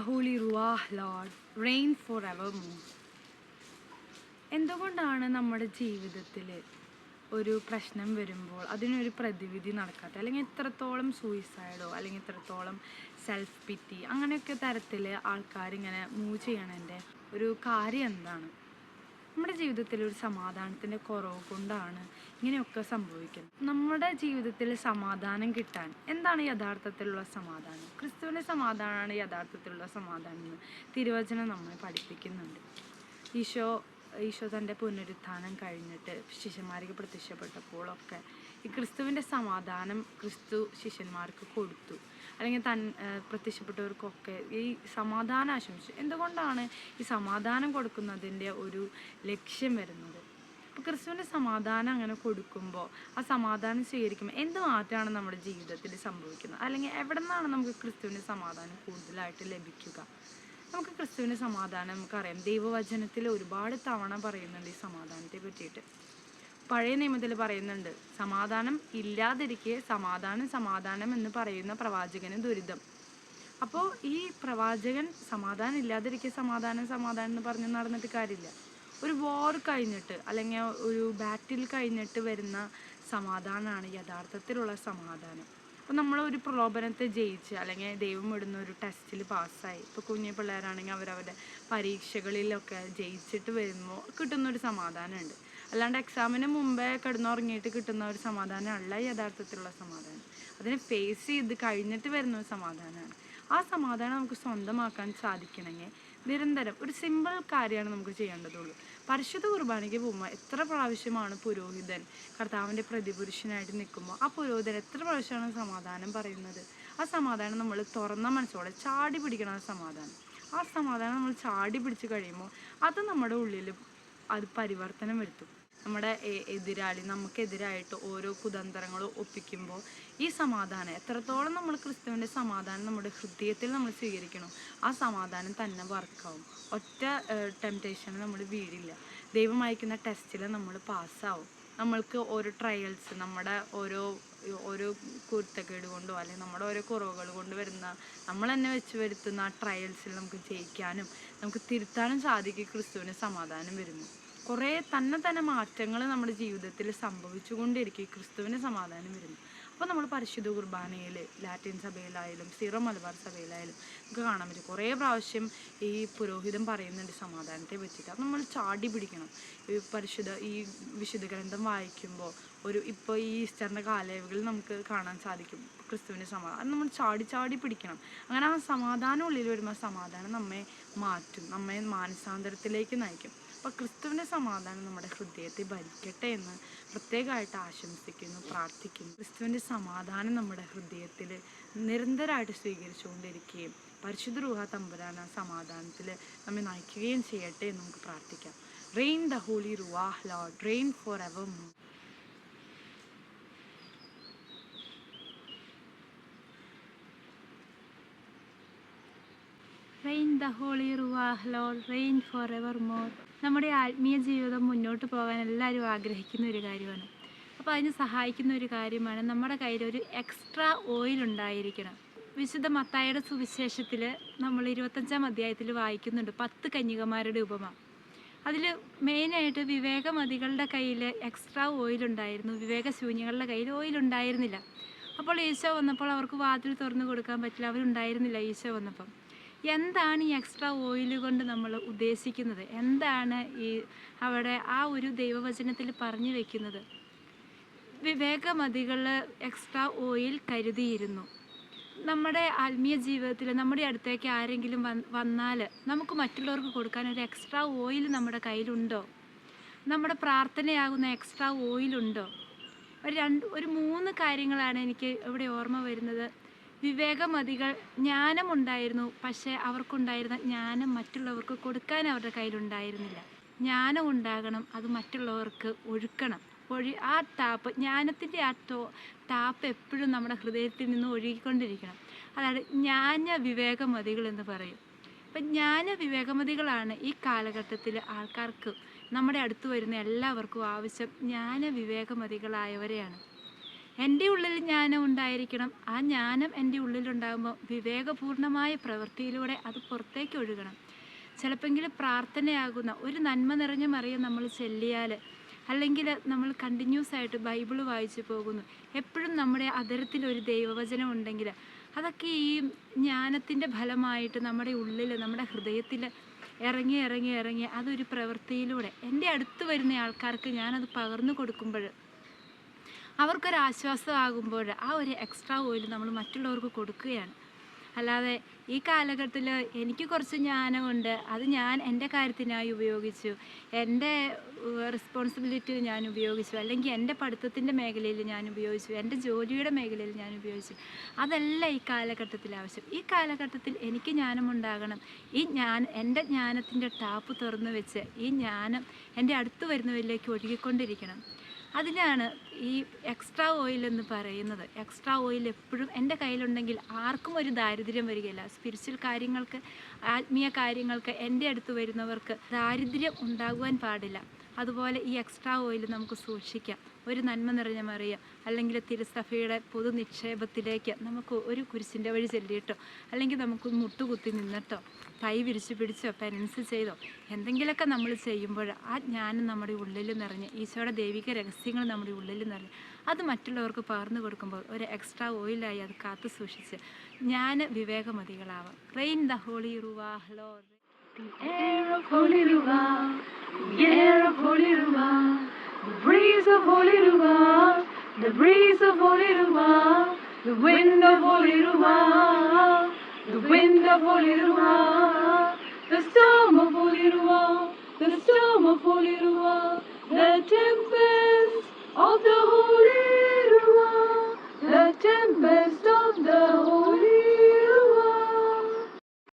Holy Ruach Lord, reign forevermore. എന്തുകൊണ്ടാണ് നമ്മുടെ ജീവിതത്തിൽ ഒരു പ്രശ്നം വരുമ്പോൾ അതിനൊരു പ്രതിവിധി നടക്കാത്ത അല്ലെങ്കിൽ എത്രത്തോളം സൂയിസൈഡോ അല്ലെങ്കിൽ എത്രത്തോളം സെൽഫ് പിറ്റി അങ്ങനെയൊക്കെ തരത്തിൽ ആൾക്കാർ ഇങ്ങനെ മൂവ് ചെയ്യണതിന്റെ ഒരു കാര്യം എന്താണ്? നമ്മുടെ ജീവിതത്തിൽ ഒരു സമാധാനത്തിന്റെ കുറവ് കൊണ്ടാണ് ഇങ്ങനെയൊക്കെ സംഭവിക്കുന്നത്. നമ്മുടെ ജീവിതത്തിൽ സമാധാനം കിട്ടാൻ എന്താണ് യഥാർത്ഥത്തിലുള്ള സമാധാനം? ക്രിസ്തുവിന്റെ സമാധാനമാണ് യഥാർത്ഥത്തിലുള്ള സമാധാനം എന്ന് തിരുവചനം നമ്മെ പഠിപ്പിക്കുന്നുണ്ട്. ഈശോ ഈശോ തന്റെ പുനരുത്ഥാനം കഴിഞ്ഞിട്ട് ശിഷ്യന്മാർക്ക് പ്രത്യക്ഷപ്പെട്ടപ്പോഴൊക്കെ ഈ ക്രിസ്തുവിന്റെ സമാധാനം ക്രിസ്തു ശിഷ്യന്മാർക്ക് കൊടുത്തു. അല്ലെങ്കിൽ തൻ പ്രത്യക്ഷപ്പെട്ടവർക്കൊക്കെ ഈ സമാധാനം ആശംസിച്ചു. എന്തുകൊണ്ടാണ് ഈ സമാധാനം കൊടുക്കുന്നതിന്റെ ഒരു ലക്ഷ്യം വരുന്നത്? അപ്പോൾ ക്രിസ്തുവിന്റെ സമാധാനം അങ്ങനെ കൊടുക്കുമ്പോൾ ആ സമാധാനം സ്വീകരിക്കുമ്പോൾ എന്ത് മാറ്റമാണ് നമ്മുടെ ജീവിതത്തിൽ സംഭവിക്കുന്നത്? അല്ലെങ്കിൽ എവിടെ നിന്നാണ് നമുക്ക് ക്രിസ്തുവിന്റെ സമാധാനം കൂടുതലായിട്ട് ലഭിക്കുക? നമുക്ക് ക്രിസ്തുവിന്റെ സമാധാനം നമുക്കറിയാം. ദൈവവചനത്തിൽ ഒരുപാട് തവണ പറയുന്നുണ്ട് ഈ സമാധാനത്തെ പറ്റിയിട്ട്. പഴയ നിയമത്തിൽ പറയുന്നുണ്ട് സമാധാനം ഇല്ലാതിരിക്കെ സമാധാനം സമാധാനം എന്ന് പറയുന്ന പ്രവാചകന് ദുരിതം. അപ്പോൾ ഈ പ്രവാചകൻ സമാധാനം ഇല്ലാതിരിക്കെ സമാധാനം സമാധാനം എന്ന് പറഞ്ഞ് നടന്നിട്ട് കാര്യമില്ല. ഒരു വാർ കഴിഞ്ഞിട്ട് അല്ലെങ്കിൽ ഒരു ബാറ്റിൽ കഴിഞ്ഞിട്ട് വരുന്ന സമാധാനമാണ് യഥാർത്ഥത്തിലുള്ള സമാധാനം. അപ്പോൾ നമ്മൾ ഒരു പ്രലോഭനത്തെ ജയിച്ച് അല്ലെങ്കിൽ ദൈവം വിടുന്ന ഒരു ടെസ്റ്റിൽ പാസ്സായി. ഇപ്പോൾ കുഞ്ഞു പിള്ളേരാണെങ്കിൽ അവരവരുടെ പരീക്ഷകളിലൊക്കെ ജയിച്ചിട്ട് വരുമ്പോൾ കിട്ടുന്നൊരു സമാധാനമുണ്ട്. അല്ലാണ്ട് എക്സാമിന് മുമ്പേ കിടന്നുറങ്ങിയിട്ട് കിട്ടുന്ന ഒരു സമാധാനമല്ല യഥാർത്ഥത്തിലുള്ള സമാധാനം. അതിനെ ഫേസ് ചെയ്ത് കഴിഞ്ഞിട്ട് വരുന്ന ഒരു സമാധാനമാണ്. ആ സമാധാനം നമുക്ക് സ്വന്തമാക്കാൻ സാധിക്കണമെങ്കിൽ നിരന്തരം ഒരു സിമ്പിൾ കാര്യമാണ് നമുക്ക് ചെയ്യേണ്ടതുള്ളൂ. പരിശുദ്ധ കുർബാനയ്ക്ക് പോകുമ്പോൾ എത്ര പ്രാവശ്യമാണ് പുരോഹിതൻ കർത്താവിന്റെ പ്രതിപുരുഷനായിട്ട് നിൽക്കുമ്പോൾ ആ പുരോഹിതൻ എത്ര പ്രാവശ്യമാണ് സമാധാനം പറയുന്നത്? ആ സമാധാനം നമ്മൾ തുറന്ന മനസ്സോടെ ചാടി പിടിക്കണം സമാധാനം. ആ സമാധാനം നമ്മൾ ചാടി പിടിച്ച് കഴിയുമ്പോൾ അത് നമ്മുടെ ഉള്ളിൽ അത് പരിവർത്തനം വരുത്തും. നമ്മുടെ എതിരാളി നമുക്കെതിരായിട്ട് ഓരോ കുതന്ത്രങ്ങളും ഒപ്പിക്കുമ്പോൾ ഈ സമാധാനം എത്രത്തോളം നമ്മൾ ക്രിസ്തുവിന്റെ സമാധാനം നമ്മുടെ ഹൃദയത്തിൽ നമ്മൾ സ്വീകരിക്കണം ആ സമാധാനം തന്നെ വർക്കാവും. ഒറ്റ ടെംപ്റ്റേഷന് നമ്മൾ വീഴില്ല. ദൈവം അയക്കുന്ന ടെസ്റ്റിൽ നമ്മൾ പാസ്സാവും. നമ്മൾക്ക് ഓരോ ട്രയൽസ് നമ്മുടെ ഓരോ ഓരോ കുരുത്തക്കേട് കൊണ്ടോ അല്ലെങ്കിൽ നമ്മുടെ ഓരോ കുറവുകൾ കൊണ്ട് വരുന്ന നമ്മൾ തന്നെ വെച്ച് വരുത്തുന്ന ആ ട്രയൽസിൽ നമുക്ക് ജയിക്കാനും നമുക്ക് തിരുത്താനും സാധിക്കും ക്രിസ്തുവിന് സമാധാനം വരുന്നു. കുറേ തന്നെ തന്നെ മാറ്റങ്ങൾ നമ്മുടെ ജീവിതത്തിൽ സംഭവിച്ചുകൊണ്ടിരിക്കും. ക്രിസ്തുവിന് സമാധാനം വരുന്നു. അപ്പോൾ നമ്മൾ പരിശുദ്ധ കുർബാനയിൽ ലാറ്റിൻ സഭയിലായാലും സീറോ മലബാർ സഭയിലായാലും നമുക്ക് കാണാൻ പറ്റും. കുറേ പ്രാവശ്യം ഈ പുരോഹിതം പറയുന്നുണ്ട് സമാധാനത്തെ പറ്റിയിട്ട്. അത് നമ്മൾ ചാടി പിടിക്കണം. ഈ പരിശുദ്ധ ഈ വിശുദ്ധ ഗ്രന്ഥം വായിക്കുമ്പോൾ ഒരു ഇപ്പോൾ ഈ ഈസ്റ്ററിന്റെ കാലയളവുകളിൽ നമുക്ക് കാണാൻ സാധിക്കും ക്രിസ്തുവിന്റെ സമാധാനം. അത് നമ്മൾ ചാടി ചാടി പിടിക്കണം. അങ്ങനെ ആ സമാധാനം ഉള്ളിൽ വരുമ്പോൾ സമാധാനം നമ്മെ മാറ്റും. നമ്മെ മാനസാന്തരത്തിലേക്ക് നയിക്കും. അപ്പോൾ ക്രിസ്തുവിന്റെ സമാധാനം നമ്മുടെ ഹൃദയത്തെ ഭരിക്കട്ടെ എന്ന് പ്രത്യേകമായിട്ട് ആശംസിക്കുന്നു പ്രാർത്ഥിക്കുന്നു. ക്രിസ്തുവിന്റെ സമാധാനം നമ്മുടെ ഹൃദയത്തിൽ നിരന്തരമായിട്ട് സ്വീകരിച്ചുകൊണ്ടിരിക്കുകയും പരിശുദ്ധ രൂഹ തമ്പുരാൻ സമാധാനത്തിൽ നമ്മെ നയിക്കുകയും ചെയ്യട്ടെ എന്ന് നമുക്ക് പ്രാർത്ഥിക്കാം. Reign the holy Ruach lord reign for ever reign the holy Ruach lord reign for ever more നമ്മുടെ ആത്മീയ ജീവിതം മുന്നോട്ട് പോകാൻ എല്ലാവരും ആഗ്രഹിക്കുന്ന ഒരു കാര്യമാണ്. അപ്പോൾ അതിന് സഹായിക്കുന്ന ഒരു കാര്യമാണ് നമ്മുടെ കയ്യിൽ ഒരു എക്സ്ട്രാ ഓയിൽ ഉണ്ടായിരിക്കണം. വിശുദ്ധ മത്തായുടെ സുവിശേഷത്തിൽ നമ്മൾ ഇരുപത്തഞ്ചാം അധ്യായത്തിൽ വായിക്കുന്നുണ്ട് പത്ത് കന്യകമാരുടെ ഉപമ. അതിൽ മെയിനായിട്ട് വിവേകമതികളുടെ കയ്യിൽ എക്സ്ട്രാ ഓയിൽ ഉണ്ടായിരുന്നു. വിവേകശൂന്യങ്ങളുടെ കയ്യിൽ ഓയിൽ ഉണ്ടായിരുന്നില്ല. അപ്പോൾ ഈശോ വന്നപ്പോൾ അവർക്ക് വാതിൽ തുറന്നു കൊടുക്കാൻ പറ്റില്ല. അവരുണ്ടായിരുന്നില്ല ഈശോ വന്നപ്പം. എന്താണ് ഈ എക്സ്ട്രാ ഓയിൽ കൊണ്ട് നമ്മൾ ഉദ്ദേശിക്കുന്നത്? എന്താണ് ഈ അവിടെ ആ ഒരു ദൈവവചനത്തിൽ പറഞ്ഞു വെക്കുന്നത്? വിവേകമതികൾ എക്സ്ട്രാ ഓയിൽ കരുതിയിരുന്നു. നമ്മുടെ ആത്മീയ ജീവിതത്തിൽ നമ്മുടെ അടുത്തേക്ക് ആരെങ്കിലും വന്ന് വന്നാൽ നമുക്ക് മറ്റുള്ളവർക്ക് കൊടുക്കാൻ ഒരു എക്സ്ട്രാ ഓയിൽ നമ്മുടെ കയ്യിലുണ്ടോ? നമ്മുടെ പ്രാർത്ഥനയാകുന്ന എക്സ്ട്രാ ഓയിലുണ്ടോ ഒരു രണ്ട് ഒരു മൂന്ന് കാര്യങ്ങളാണ് എനിക്ക് ഇവിടെ ഓർമ്മ വരുന്നത്. വിവേകമതികൾ ജ്ഞാനമുണ്ടായിരുന്നു. പക്ഷേ അവർക്കുണ്ടായിരുന്ന ജ്ഞാനം മറ്റുള്ളവർക്ക് കൊടുക്കാൻ അവരുടെ കയ്യിലുണ്ടായിരുന്നില്ല. ജ്ഞാനം ഉണ്ടാകണം അത് മറ്റുള്ളവർക്ക് ഒഴുക്കണം. ഒഴി ആ ടാപ്പ് ജ്ഞാനത്തിന്റെ ആ ടോ ടാപ്പ് എപ്പോഴും നമ്മുടെ ഹൃദയത്തിൽ നിന്ന് ഒഴുകിക്കൊണ്ടിരിക്കണം. അതായത് ജ്ഞാന വിവേകമതികൾ എന്ന് പറയും. അപ്പം ജ്ഞാന വിവേകമതികളാണ് ഈ കാലഘട്ടത്തിൽ ആൾക്കാർക്ക് നമ്മുടെ അടുത്ത് വരുന്ന എല്ലാവർക്കും ആവശ്യം ജ്ഞാന വിവേകമതികളായവരെയാണ്. എന്റെ ഉള്ളിൽ ജ്ഞാനം ഉണ്ടായിരിക്കണം. ആ ജ്ഞാനം എന്റെ ഉള്ളിലുണ്ടാകുമ്പോൾ വിവേകപൂർണമായ പ്രവൃത്തിയിലൂടെ അത് പുറത്തേക്ക് ഒഴുകണം. ചിലപ്പെങ്കിലും പ്രാർത്ഥനയാകുന്ന ഒരു നന്മ നിറഞ്ഞ മറിയം നമ്മൾ ചെല്ലിയാൽ അല്ലെങ്കിൽ നമ്മൾ കണ്ടിന്യൂസ് ആയിട്ട് ബൈബിൾ വായിച്ചു പോകുന്നു. എപ്പോഴും നമ്മുടെ അതരത്തിൽ ഒരു ദൈവവചനം ഉണ്ടെങ്കിൽ അതൊക്കെ ഈ ജ്ഞാനത്തിന്റെ ഫലമായിട്ട് നമ്മുടെ ഉള്ളിൽ നമ്മുടെ ഹൃദയത്തിൽ ഇറങ്ങി ഇറങ്ങി ഇറങ്ങി അതൊരു പ്രവൃത്തിയിലൂടെ എന്റെ അടുത്ത് വരുന്ന ആൾക്കാർക്ക് ഞാനത് പകർന്നു കൊടുക്കുമ്പോൾ അവർക്കൊരാശ്വാസമാകുമ്പോൾ ആ ഒരു എക്സ്ട്രാ ഓയിൽ നമ്മൾ മറ്റുള്ളവർക്ക് കൊടുക്കുകയാണ്. അല്ലാതെ ഈ കാലഘട്ടത്തിൽ എനിക്ക് കുറച്ച് ജ്ഞാനമുണ്ട്. അത് ഞാൻ എന്റെ കാര്യത്തിനായി ഉപയോഗിച്ചു. എന്റെ റെസ്പോൺസിബിലിറ്റി ഞാൻ ഉപയോഗിച്ചു. അല്ലെങ്കിൽ എന്റെ പഠിത്തത്തിന്റെ മേഖലയിൽ ഞാൻ ഉപയോഗിച്ചു. എന്റെ ജോലിയുടെ മേഖലയിൽ ഞാൻ ഉപയോഗിച്ചു. അതല്ല ഈ കാലഘട്ടത്തിൽ ആവശ്യം. ഈ കാലഘട്ടത്തിൽ എനിക്ക് ജ്ഞാനമുണ്ടാകണം. ഈ ഞാൻ എന്റെ ജ്ഞാനത്തിന്റെ ടാപ്പ് തുറന്നു വെച്ച് ഈ ജ്ഞാനം എന്റെ അടുത്ത് വരുന്നവരിലേക്ക് ഒഴുകിക്കൊണ്ടിരിക്കണം. അതിനാണ് ഈ എക്സ്ട്രാ ഓയിൽ എന്ന് പറയുന്നത്. എക്സ്ട്രാ ഓയിൽ എപ്പോഴും എന്റെ കയ്യിലുണ്ടെങ്കിൽ ആർക്കും ഒരു ദാരിദ്ര്യം വരികയില്ല. സ്പിരിച്വൽ കാര്യങ്ങൾക്ക് ആത്മീയ കാര്യങ്ങൾക്ക് എന്റെ അടുത്ത് വരുന്നവർക്ക് ദാരിദ്ര്യം ഉണ്ടാകുവാൻ പാടില്ല. അതുപോലെ ഈ എക്സ്ട്രാ ഓയിൽ നമുക്ക് സൂക്ഷിക്കാം. ഒരു നന്മ നിറഞ്ഞ മറിയ അല്ലെങ്കിൽ തിരുസഭയുടെ പൊതു നിക്ഷേപത്തിലേക്ക് നമുക്ക് ഒരു കുരിശിന്റെ വഴി ചെല്ലിയിട്ടോ അല്ലെങ്കിൽ നമുക്ക് മുട്ടുകുത്തി നിന്നിട്ടോ കൈ വിരിച്ചു പിടിച്ചോ പെനൻസ് ചെയ്തോ എന്തെങ്കിലുമൊക്കെ നമ്മൾ ചെയ്യുമ്പോൾ ആ ജ്ഞാനം നമ്മുടെ ഉള്ളിൽ നിറഞ്ഞ് ഈശോയുടെ ദൈവിക രഹസ്യങ്ങൾ നമ്മുടെ ഉള്ളിൽ നിറഞ്ഞ് അത് മറ്റുള്ളവർക്ക് പകർന്നു കൊടുക്കുമ്പോൾ ഒരു എക്സ്ട്രാ ഓയിലായി അത് കാത്തു സൂക്ഷിച്ച് ഞാൻ വിവേകമതികളാവാം. Reign the holy Ruach hello Holy Ruwa, The breeze of Oliruma, the breeze of Oliruma, the wind of Oliruma, the wind of Oliruma, the storm of Oliruma, the storm of Oliruma, the tempest.